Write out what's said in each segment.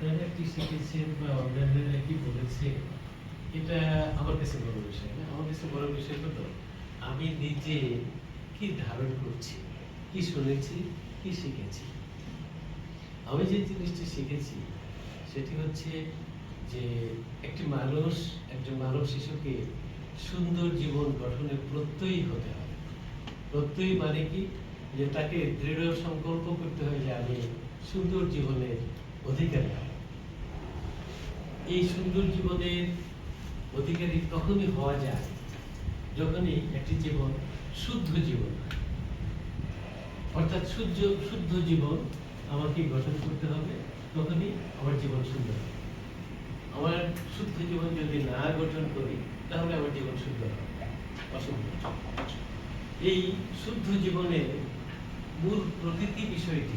শিখেছেন বা অন্যান্যরা কি বলেছে, এটা আমার কাছে বড় বিষয় না। আমার কাছে বড় বিষয় হলো আমি নিজে কি ধারণ করছি, কি শুনেছি, কি শিখেছি? আমি যে জিনিসটি শিখেছি, সেটি হচ্ছে যে একটি মানুষ, একজন মানব শিশুকে সুন্দর জীবন গঠনে প্রত্যয়ী হতে হবে। প্রত্যয়ী মানে কি? যে তাকে দৃঢ় সংকল্প করতে হয় যে আমি সুন্দর জীবনের অধিকারী এই সুন্দর জীবনের অধিকারী তখনই হওয়া যায় যখনই একটি জীবন শুদ্ধ জীবন অর্থাৎ সূর্য শুদ্ধ জীবন আমাকে গঠন করতে হবে তখনই আমার জীবন সুন্দর আমার শুদ্ধ জীবন যদি না গঠন করি তাহলে আমার জীবন শুদ্ধ হবে। অসুন্দর এই শুদ্ধ জীবনের মূল প্রকৃতি বিষয়টি।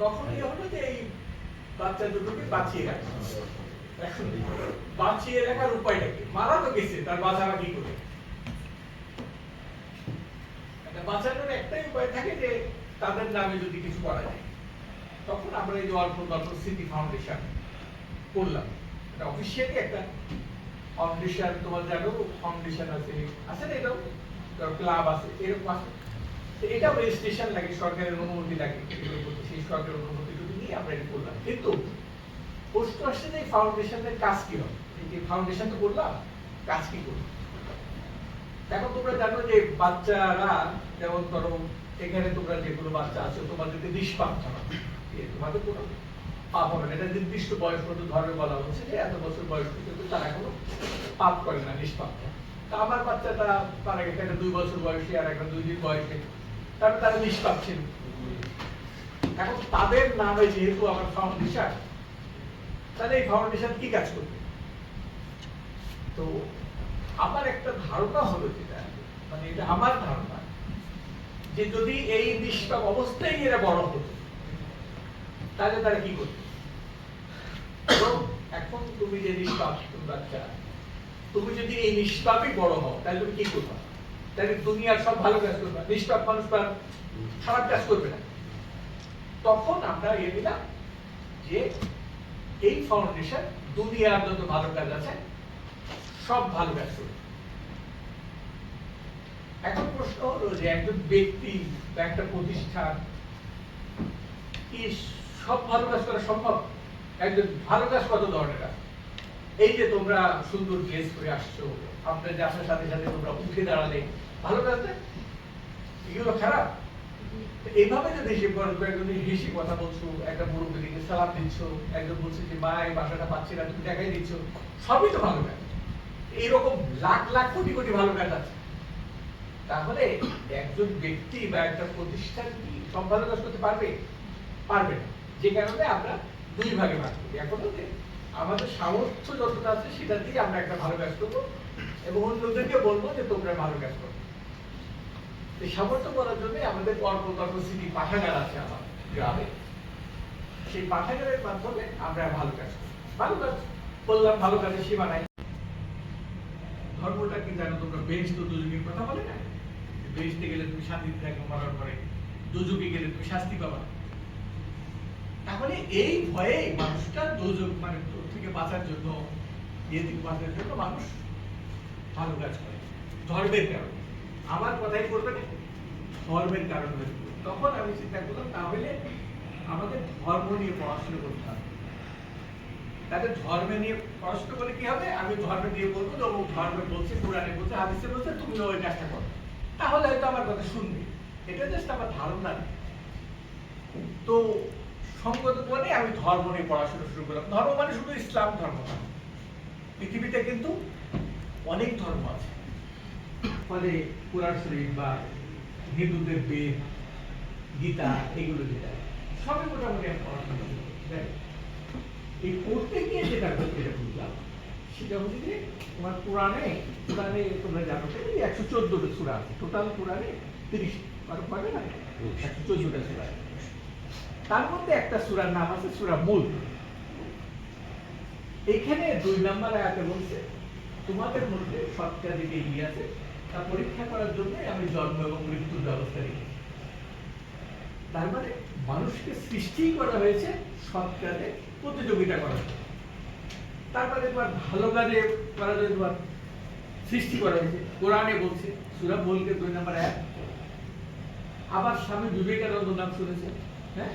তখনই তা হলো যে এই বাচ্চা দুটোকে বাঁচিয়ে রাখা। বাঁচিয়ে রাখার উপায়টা কি? মারা তো গেছে, তার বাঁচারা কি করে? বাঁচানোর একটাই উপায় থাকে যে তাদের নামে যদি কিছু করা যায়। তখন আমরা এই যে অল্প গল্প স্মৃতি ফাউন্ডেশন করলাম। এটা অফিসিয়ালি একটা ফাউন্ডেশন তোমার জানো ফাউন্ডেশন আছে আছে না এটাও? ক্লাব আছে, এরকম আছে। এটাও রেজিস্ট্রেশন লাগে, সরকারের অনুমতি লাগে। সেই সরকারের অনুমতিটুকু নিয়ে আমরা এটা করলাম? কিন্তু প্রশ্ন আসছে যে ফাউন্ডেশনের কাজ কি হবে? এই ফাউন্ডেশন তো করলাম, কাজ কি করবে? এখন তোমরা জানো যে বাচ্চারা যেমন ধরো, এখানে তোমরা যেগুলো বাচ্চা আছো তোমাদেরকে নিষ্পাপ হবে তোমাদের কোনো পাপ হবে না। এটা নির্দিষ্ট বয়স পর্যন্ত ধর্মে বলা হচ্ছে যে এত বছর বয়স পর্যন্ত তারা কোনো পাপ করে না, নিষ্পাপ তা আমার বাচ্চাটা তার একটা দুই বছর বয়সে আর একটা দুই দিন বয়সে। তারপরে তারা নিষ্পাপ ছিল। এখন তাদের নামে যেহেতু আমার ফাউন্ডেশন তাহলে এই ফাউন্ডেশন কি কাজ করবে? তো আমার একটা ধারণা হলো যেটা মানে এটা আমার ধারণা, যে যদি এই নিষ্পাপ অবস্থায় এরা বড় হতো, তাহলে তারা কি করবে এখন তুমি যে নিষ্পাপ বাচ্চা, তুমি যদি এই নিষ্পাপই বড় হও, তাহলে তুমি কি করবে? তাহলে দুনিয়ার সব ভালো কাজ করবে, নিষ্পাপ মানুষ খারাপ কাজ করবে না। তখন আমরা এ দিলাম যে এই ফাউন্ডেশন দুনিয়ার যত ভালো কাজ আছে, সব ভালো কাজ করবে। এখন প্রশ্ন হলো যে একজন ব্যক্তি বা একটা প্রতিষ্ঠান কি সব ভালো কাজ করা সম্ভব? একজন ভালো কাজ কত ধরনের আছে এই যে তোমরা সুন্দর ড্রেস করে আসছো আপনাদের আসার সাথে সাথে তোমরা উঠে দাঁড়ালে, ভালো কাজ এগুলো খারাপ। এইভাবে যদি সে একজন হেসে কথা বলছো, একটা মুরব্বী দিকে সালাম দিচ্ছ, একজন বলছে যে, মা, এই বাসাটা পাচ্ছি না, তুমি টাকাই দিচ্ছ। সবই তো ভালো কাজ এইরকম লাখ লাখ, কোটি কোটি ভালো কাজ আছে। তাহলে একজন ব্যক্তি বা একটা প্রতিষ্ঠান কি সব ভালো কাজ করতে পারবে? পারবে না। যে কারণে আমরা দুই ভাগে ভাগ করি। এখন হচ্ছে আমাদের সামর্থ্য যতটা আছে, সেটা দিয়ে আমরা একটা ভালো কাজ করব এবং অন্যদেরকে বলব যে, তোমরা ভালো কাজ করো। এই সামর্থ্য করার জন্য আমাদের অল্প স্মৃতি পাঠাগার আছে আমার গ্রামে। সেই পাঠাগারের মাধ্যমে আমরা ভালো কাজ ভালো কাজ বললাম ভালো কাজের সীমা নাই। ধর্মটা কি জানো তোমরা? বেশ তো দুজনের কথা বলে না? বেশতে গেলে তুমি শান্তিতে থাকবে মরার পরে দুযোগে গেলে তুমি শাস্তি পাবা। তাহলে এই ভয়ে মানুষটা দুযোগ মানে থেকে বাঁচার জন্য ইয়ে থেকে বাঁচার জন্য মানুষ ভালো কাজ করে। ধর্মের কারণে। আমার কথাই করবে ধর্মের কারণে তখন আমি চিন্তা করলাম, তাহলে আমাদের ধর্ম নিয়ে পড়াশোনা করতে হবে। তাদের ধর্মে নিয়ে পড়াশোনা করলে কি হবে? আমি ধর্মে নিয়ে বলব যে অমুক ধর্মে বলছে, কোরআনে বলছে, হাদিসে বলছে তুমি ওই কাজটা করো। তাহলে হয়তো আমার কথা শুনবে। এটা জাস্ট আমার ধারণা তো সঙ্গত করে আমি ধর্ম নিয়ে পড়াশোনা শুরু করলাম। ধর্ম মানে শুধু ইসলাম ধর্ম পৃথিবীতে কিন্তু অনেক ধর্ম আছে। ফলে কোরআন শরীফ বা হিন্দুদের বেদ গীতা এগুলো যেটা সবই মোটামুটি আমি পড়াশোনা করি? এই পড়তে গিয়ে যেটা যেটা বুঝলাম। সেটা হচ্ছে যে তোমার কোরআনে কোরআনে তোমরা জানো যে একশো চোদ্দটা সুরা আছে। টোটাল কোরআনে তিরিশ বারো পাবে না? একশো চোদ্দটা সুরা তার মধ্যে একটা সুরার নাম আছে সুরা মূল। এখানে দুই নাম্বার আয়াতে বলছে তোমাদের মধ্যে সৎকার দিকে এগিয়ে আছে তা পরীক্ষা করার জন্য আমি জন্ম এবং মৃত্যুর ব্যবস্থা রেখেছি তার মানে মানুষকে সৃষ্টি করা হয়েছে সৎ কাজে প্রতিযোগিতা জন্য। তারপরে তোমার ভালো কাজে করার জন্য তোমার সৃষ্টি করা হয়েছে। কোরআনে বলছে, সুরা বলকে দুই নম্বর এক আবার স্বামী বিবেকানন্দ নাম শুনেছে হ্যাঁ?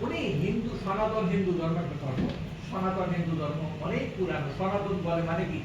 উনি হিন্দু, সনাতন হিন্দু ধর্মের বলেন। সনাতন হিন্দু ধর্ম অনেক পুরানো, সনাতন বলে মানে কি?